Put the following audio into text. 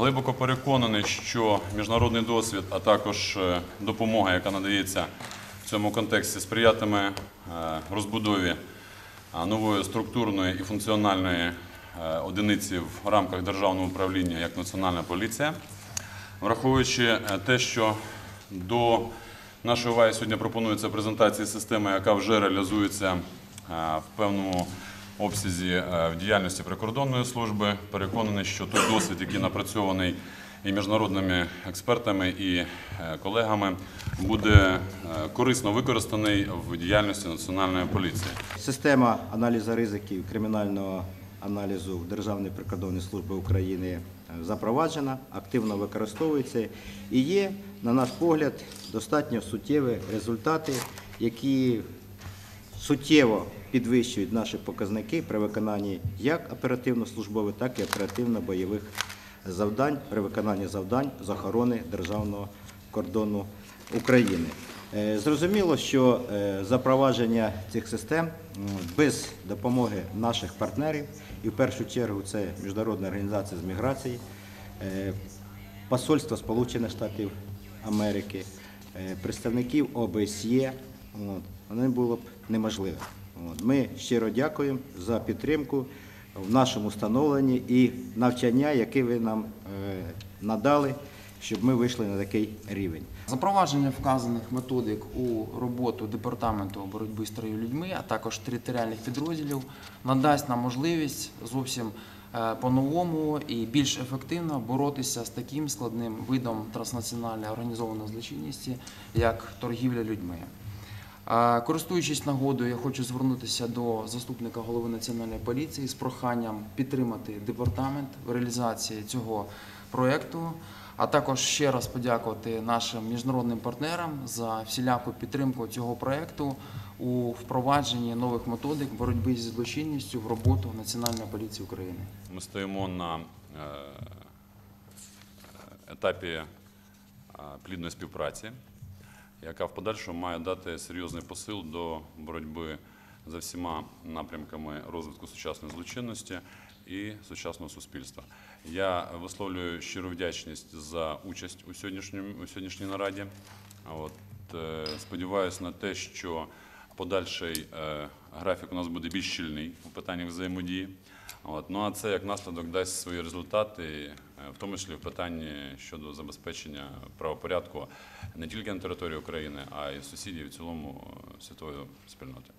Глибоко переконаний, що міжнародний досвід, а також е, допомога, яка надається в цьому контексті, сприятиме е, розбудові нової структурної і функціональної е, одиниці в рамках державного управління як Національна поліція, враховуючи те, що до нашої уваги сьогодні пропонується презентація системи, яка вже реалізується в певному обсязі е, в діяльності прикордонної служби. Переконаний, що той досвід, який напрацьований і міжнародними експертами і е, колегами, буде е, корисно використаний в діяльності національної поліції. Система аналізу ризиків кримінального аналізу Державної прикордонної служби України запроваджена, активно використовується і є, на наш погляд, достатньо суттєві результати, які суттєво підвищують наші показники при виконанні як оперативно-службових, так і оперативно-бойових завдань при виконанні завдань з охорони державного кордону України. Е, Зрозуміло, що е, запровадження цих систем без допомоги наших партнерів, і в першу чергу це Міжнародна організація з міграції, е, Посольство Сполучених Штатів Америки, представників ОБСЄ, от, воно було б неможливе. Ми щиро дякуємо за підтримку в нашому встановленні і навчання, яке ви нам е, надали, щоб ми вийшли на такий рівень. Запровадження вказаних методик у роботу департаменту боротьби з троє людьми, а також територіальних підрозділів, надасть нам можливість зовсім е, по-новому і більш ефективно боротися з таким складним видом транснаціональної організованої злочинності, як торгівля людьми. Користуючись нагодою, я хочу звернутися до заступника голови національної поліції з проханням підтримати департамент в реалізації цього проєкту, а також ще раз подякувати нашим міжнародним партнерам за всіляку підтримку цього проєкту у впровадженні нових методик боротьби зі злочинністю в роботу Національної поліції України. Ми стоїмо на е, етапі плідної співпраці, яка в подальшому має дати серйозний посил до боротьби за всіма напрямками розвитку сучасної злочинності і сучасного суспільства. Я висловлюю щиру вдячність за участь у сьогоднішньому у сьогоднішній нараді. От е, сподіваюся на те, що подальший е, графік у нас буде більш щільний у питаннях взаємодії. От. Ну а це як наслідок дасть свої результати, е, в тому числі в питанні щодо забезпечення правопорядку не тільки на території України, а й сусідів в цілому е, світової спільноти.